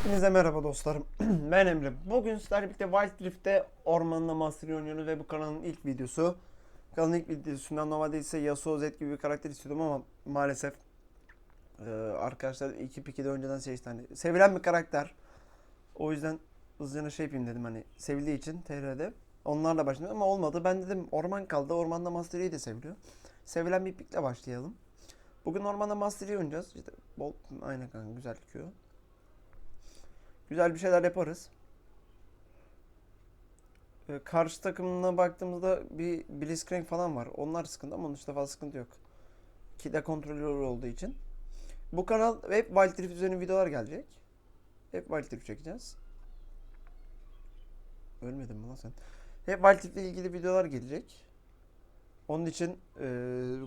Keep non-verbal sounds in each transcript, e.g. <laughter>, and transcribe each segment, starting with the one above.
Hepinize merhaba dostlarım. <clears throat> ben Emre. Bugün sizlerle birlikte Wild Rift'te ormanla Mastery oynuyoruz ve bu kanalın ilk videosu. Kanalın ilk videosundan normalde ise Yasuo Z gibi bir karakter istiyordum ama maalesef eee, arkadaşlar 2-2'de önceden seçti. Hani sevilen bir karakter. O yüzden hızlıca şey yapayım dedim hani sevildiği için TR'de. Onlarla başladım ama olmadı. Ben dedim orman kaldı. Ormanda Mastery'i de seviliyor. Sevilen bir pikle başlayalım. Bugün ormanda Mastery'i oynayacağız. İşte bol aynen kanka güzel Q. Güzel bir şeyler yaparız. Ee, karşı takımına baktığımızda bir Blitzcrank falan var. Onlar sıkıntı ama onun dışında fazla sıkıntı yok. Kitle kontrolör olduğu için. Bu kanal hep Wild Rift üzerine videolar gelecek. Hep Wild Rift çekeceğiz. Ölmedin mi lan sen? Hep Wild Rift ile ilgili videolar gelecek. Onun için e,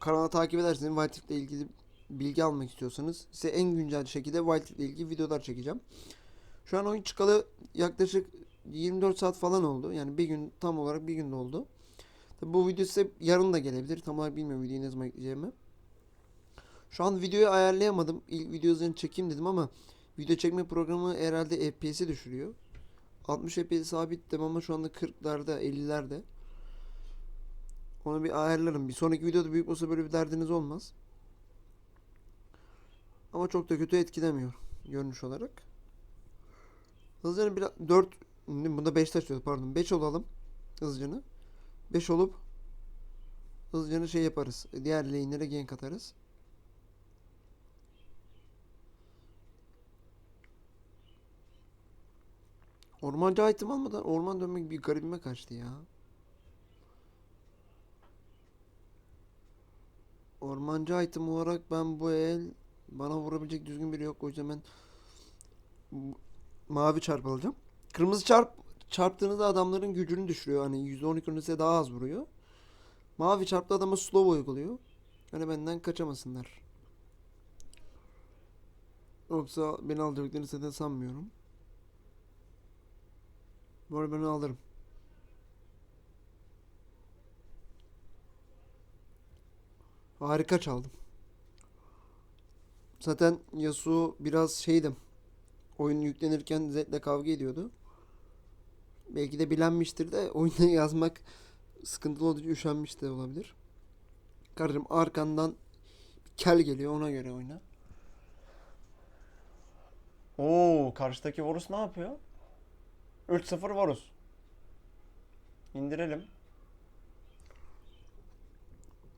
kanalı takip ederseniz Wild Rift ile ilgili bilgi almak istiyorsanız size en güncel şekilde Wild Rift ile ilgili videolar çekeceğim. Şu an oyun çıkalı yaklaşık 24 saat falan oldu. Yani bir gün tam olarak bir gün oldu. Tabi bu video size yarın da gelebilir. Tam olarak bilmiyorum videoyu ne zaman ekleyeceğimi. Şu an videoyu ayarlayamadım. İlk video üzerine çekeyim dedim ama video çekme programı herhalde FPS'i düşürüyor. 60 FPS sabittim ama şu anda 40'larda 50'lerde. Onu bir ayarlarım. Bir sonraki videoda büyük olsa böyle bir derdiniz olmaz. Ama çok da kötü etkilemiyor görünüş olarak. Hızlıca biraz 4 bunda 5 taş diyor pardon 5 olalım hızlıca 5 olup hızlıca şey yaparız. Diğer lane'lere gank atarız. Ormancı item almadan orman dönmek bir garibime kaçtı ya. Ormancı item olarak ben bu el bana vurabilecek düzgün biri yok o yüzden ben mavi çarp alacağım. Kırmızı çarp çarptığınızda adamların gücünü düşürüyor. Hani %12 önüne daha az vuruyor. Mavi çarptı adama slow uyguluyor. Hani benden kaçamasınlar. Yoksa beni alacaklarını zaten sanmıyorum. Bu arada ben alırım. Harika çaldım. Zaten Yasuo biraz şeydim oyun yüklenirken Zed'le kavga ediyordu. Belki de bilenmiştir de oyunda <laughs> yazmak sıkıntılı olduğu için üşenmiş de olabilir. Kardeşim arkandan kel geliyor ona göre oyna. Oo, karşıdaki Varus ne yapıyor? 3-0 Varus. İndirelim.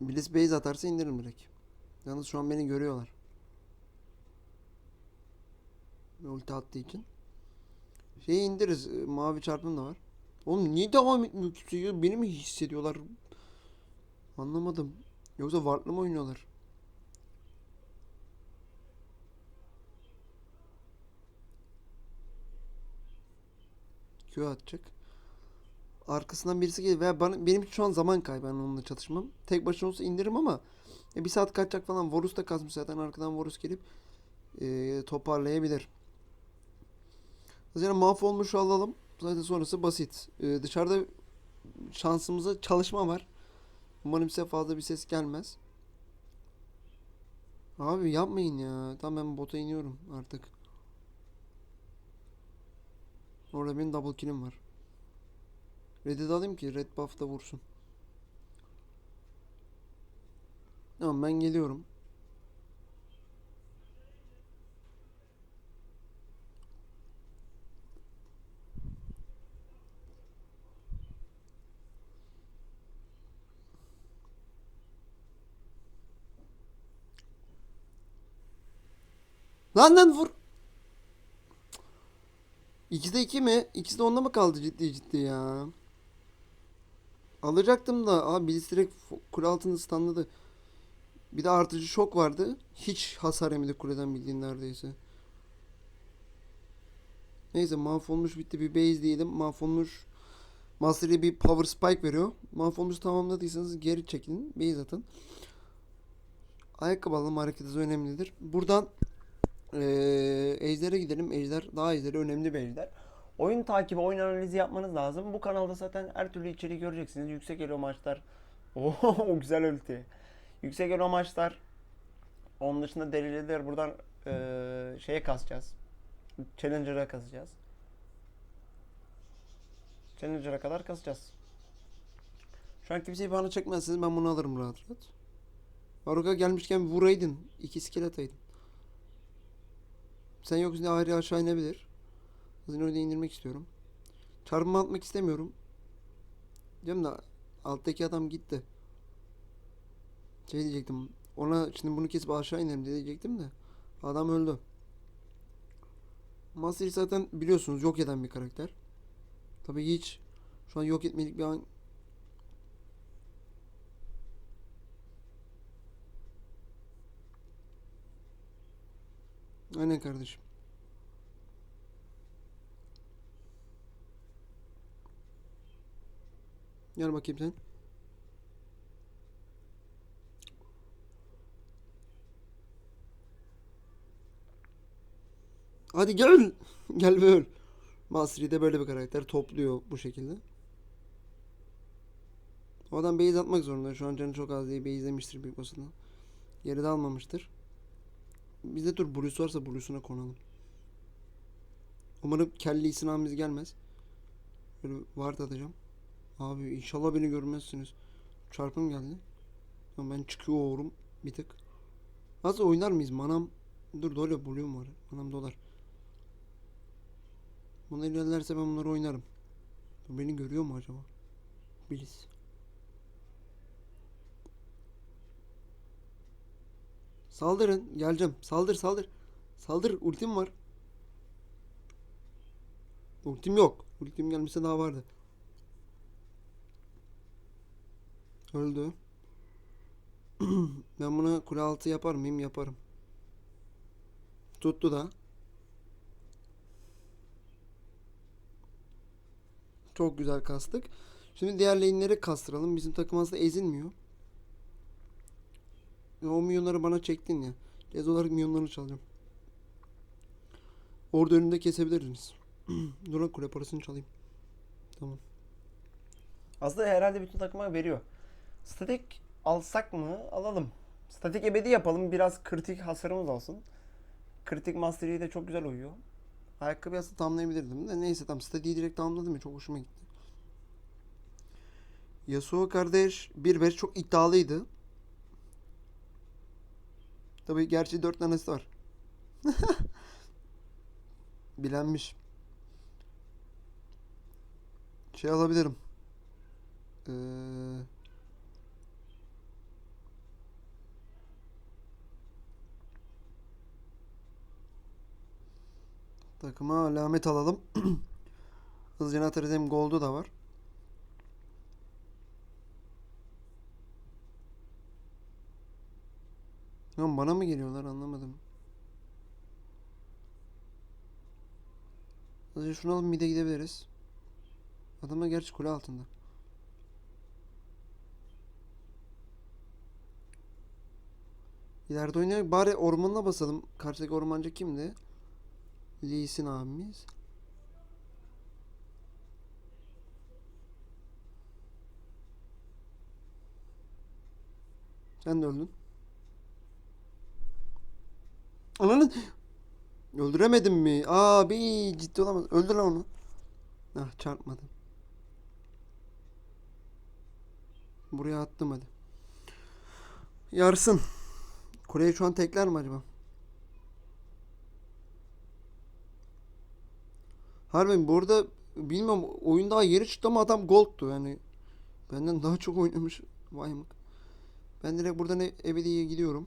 Bliss base atarsa indiririm direkt. Yalnız şu an beni görüyorlar. Ulti attığı için. Şeyi indiririz. e, Mavi çarpım da var. Oğlum niye devam etmiyor kimse ya? Beni mi hissediyorlar? Anlamadım. Yoksa Ward'la mı oynuyorlar? Q atacak. Arkasından birisi geliyor. Veya bana, benim şu an zaman kaybı yani onunla çatışmam. Tek başına olsa indiririm ama e, bir saat kaçacak falan. Varus da kasmış zaten. Arkadan Varus gelip e, toparlayabilir. Mesela mahvolmuş alalım. Zaten sonrası basit. Ee, dışarıda şansımıza çalışma var. Umarım size fazla bir ses gelmez. Abi yapmayın ya. Tamam ben bota iniyorum artık. Orada benim double kill'im var. Red'i de alayım ki red buff da vursun. Tamam ben geliyorum. Lan lan vur. İkisi de iki mi? İkisi de onda mı kaldı ciddi ciddi ya? Alacaktım da abi birisi direkt kule altını stunladı. Bir de artıcı şok vardı. Hiç hasar yemedi kuleden bildiğin neredeyse. Neyse mahvolmuş bitti bir base diyelim. Mahvolmuş Master'e bir power spike veriyor. Mahvolmuş tamamladıysanız geri çekilin. Base atın. Ayakkabı alalım hareket önemlidir. Buradan ee, Ejder'e gidelim. Ejder daha Ejder'e önemli bir Ejder. Oyun takibi, oyun analizi yapmanız lazım. Bu kanalda zaten her türlü içerik göreceksiniz. Yüksek elo maçlar. <laughs> O güzel ulti. Yüksek elo maçlar. Onun dışında dereceler buradan ee, şeye kasacağız. Challenger'a kasacağız. Challenger'a kadar kasacağız. Şu an kimseyi bana çekmezseniz ben bunu alırım rahat rahat. Baruka gelmişken vuraydın. iki skill ataydın. Sen yoksun diye ayrı aşağı inebilir. Hızını indirmek istiyorum. Çarpma atmak istemiyorum. Diyorum da alttaki adam gitti. Şey diyecektim. Ona şimdi bunu kesip aşağı inerim diye diyecektim de. Adam öldü. Master zaten biliyorsunuz yok eden bir karakter. Tabii hiç şu an yok etmelik bir an Aynen kardeşim. Gel bakayım sen. Hadi gel. <laughs> Gel ve öl. Masri de böyle bir karakter topluyor bu şekilde. O adam base atmak zorunda. Şu an canı çok az diye base'lemiştir büyük olasılıkla. Yeri de almamıştır. Bizde dur Bruce varsa Bruce'una konalım. Umarım kelli isimimiz gelmez. Böyle ward atacağım. Abi inşallah beni görmezsiniz. Çarpım geldi. Ama ben çıkıyorum bir tık. Nasıl oynar mıyız? Manam dur dolar buluyorum var. Manam dolar. Bunlar ilerlerse ben bunları oynarım. Beni görüyor mu acaba? Bilis. Saldırın. Geleceğim. Saldır saldır. Saldır. Ultim var. Ultim yok. Ultim gelmese daha vardı. Öldü. <clears throat> ben buna kule altı yapar mıyım? Yaparım. Tuttu da. Çok güzel kastık. Şimdi diğer lane'leri kastıralım. Bizim takım aslında ezilmiyor. Ya o milyonları bana çektin ya. Lez olarak milyonlarını çalacağım. Orada önünde kesebiliriz. <clears throat> Dur lan kule parasını çalayım. Tamam. Aslında herhalde bütün takıma veriyor. Statik alsak mı? Alalım. Statik ebedi yapalım. Biraz kritik hasarımız olsun. Kritik Mastery'e de çok güzel uyuyor. Ayakkabı aslında tamamlayabilirdim de neyse tamam statiği direkt tamamladım ya çok hoşuma gitti. Yasuo kardeş 1-5 çok iddialıydı. Tabii gerçi 4 tanesi var. <laughs> Bilenmiş. Şey alabilirim. Ee, takıma alamet alalım. <clears throat> Hızlıca atarız hem gold'u da var. Lan bana mı geliyorlar anlamadım. Hızlıca şunu alıp mid'e gidebiliriz. Adamlar gerçi kule altında. İleride oynayalım. Bari ormanına basalım. Karşıdaki ormancı kimdi? Lee Sin abimiz. Sen de öldün. Ananı öldüremedim mi? Abi ciddi olamaz. Öldür lan onu. Ah çarpmadım. Buraya attım hadi. Yarsın. Kuleyi şu an tekler mi acaba? Harbiden bu arada bilmem oyun daha yeri çıktı ama adam gold'tu yani. Benden daha çok oynamış. Vay mı? Ben direkt buradan ev, ebediye gidiyorum.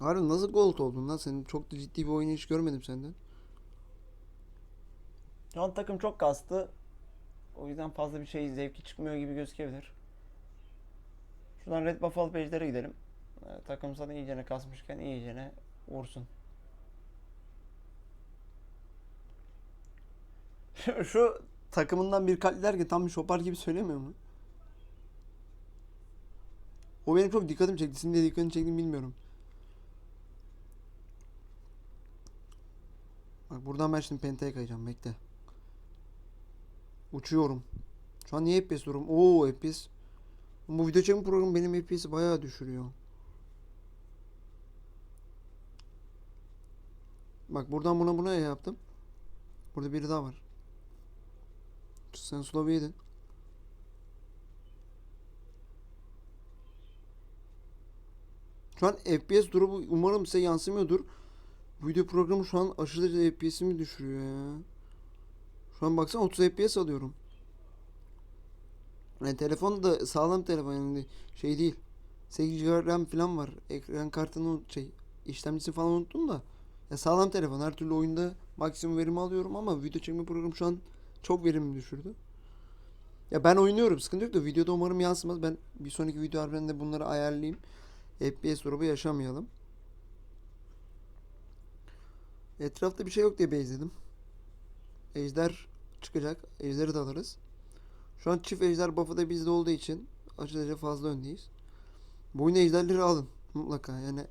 Harbi nasıl gold oldun lan senin? Çok da ciddi bir hiç görmedim senden. Şu an takım çok kastı. O yüzden fazla bir şey zevki çıkmıyor gibi gözükebilir. Şuradan Red Buffalo page'lere gidelim. Ee, takım sana iyicene kasmışken iyicene vursun. <laughs> Şu, takımından bir kalpler ki tam bir şopar gibi söylemiyor mu? O benim çok dikkatimi çekti. Senin de dikkatini çekti mi bilmiyorum. Bak buradan ben şimdi pentaya kayacağım. Bekle. Uçuyorum. Şu an niye FPS durum? Oo FPS. Bu video çekim programı benim FPS'i bayağı düşürüyor. Bak buradan buna buna yaptım. Burada biri daha var. Sen slow'u yedin. Şu an FPS durumu umarım size yansımıyordur. Bu video programı şu an aşırı derece FPS'imi düşürüyor ya. Şu an baksana 30 FPS alıyorum. Yani telefon da sağlam telefon yani şey değil. 8 GB RAM falan var. Ekran kartını şey işlemcisi falan unuttum da. Ya sağlam telefon her türlü oyunda maksimum verimi alıyorum ama video çekme programı şu an çok verimi düşürdü. Ya ben oynuyorum sıkıntı yok da videoda umarım yansımaz. Ben bir sonraki video harbiden de bunları ayarlayayım. FPS drop'u yaşamayalım. Etrafta bir şey yok diye bezledim. Ejder çıkacak. Ejderi de alırız. Şu an çift ejder buff'ı da bizde olduğu için aşırı fazla öndeyiz. Bu oyunu ejderleri alın. Mutlaka yani.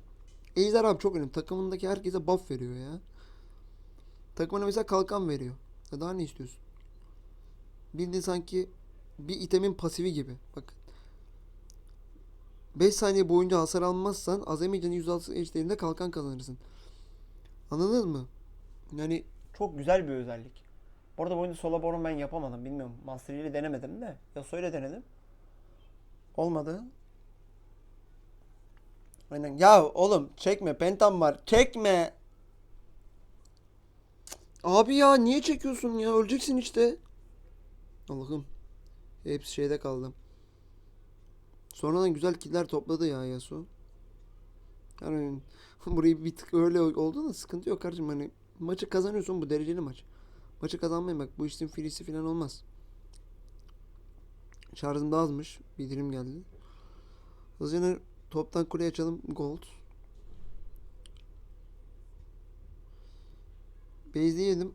Ejder abi çok önemli. Takımındaki herkese buff veriyor ya. Takımına mesela kalkan veriyor. Ya daha ne istiyorsun? Bildiğin sanki bir itemin pasifi gibi. Bakın. 5 saniye boyunca hasar almazsan Azemeycan'ın 106 ejderinde kalkan kazanırsın. Anladınız mı? Yani Çok güzel bir özellik. Bu arada bu oyunda sola boron ben yapamadım. Bilmiyorum. Master ile denemedim de. Yasuo ile denedim. Olmadı. Aynen. Ya oğlum çekme. Pentam var. Çekme. Abi ya niye çekiyorsun ya? Öleceksin işte. Allah'ım. Hepsi şeyde kaldı. Sonradan güzel killer topladı ya Yasuo. Yani <laughs> burayı bir tık öyle oldu da sıkıntı yok kardeşim. Hani maçı kazanıyorsun bu dereceli maç. Maçı kazanmayın bak bu işin filisi falan olmaz. Şarjım da azmış. Bildirim geldi. Hızlıca toptan kuleye açalım. Gold. Base'leyelim.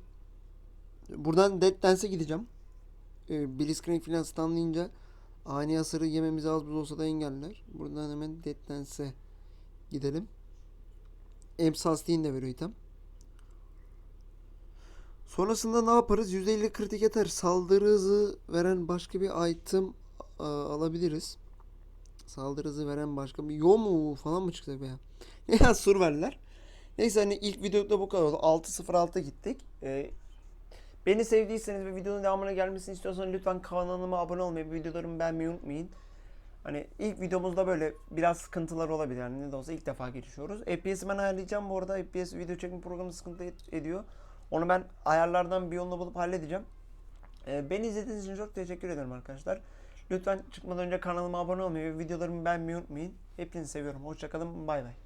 Buradan Dead Dance'e gideceğim. Ee, Blitzcrank falan stunlayınca ani hasarı yememizi az buz olsa da engeller. Buradan hemen Dead Dance'e gidelim. Emsalstiğin de veriyor item. Sonrasında ne yaparız? %50 kritik yeter. Saldırı hızı veren başka bir item a, alabiliriz. Saldırı hızı veren başka bir yo mu falan mı çıkacak be ya? <laughs> ya sur verdiler. Neyse hani ilk videoda bu kadar oldu. 6.06 gittik. Ee, beni sevdiyseniz ve videonun devamına gelmesini istiyorsanız lütfen kanalıma abone olmayı, videolarımı beğenmeyi unutmayın. Hani ilk videomuzda böyle biraz sıkıntılar olabilir. Yani ne de olsa ilk defa geçiyoruz. FPS'i ben ayarlayacağım bu arada. FPS video çekme programı sıkıntı ediyor. Onu ben ayarlardan bir yolunu bulup halledeceğim. Ee, beni izlediğiniz için çok teşekkür ederim arkadaşlar. Lütfen çıkmadan önce kanalıma abone olmayı ve videolarımı beğenmeyi unutmayın. Hepinizi seviyorum. Hoşçakalın. Bay bay.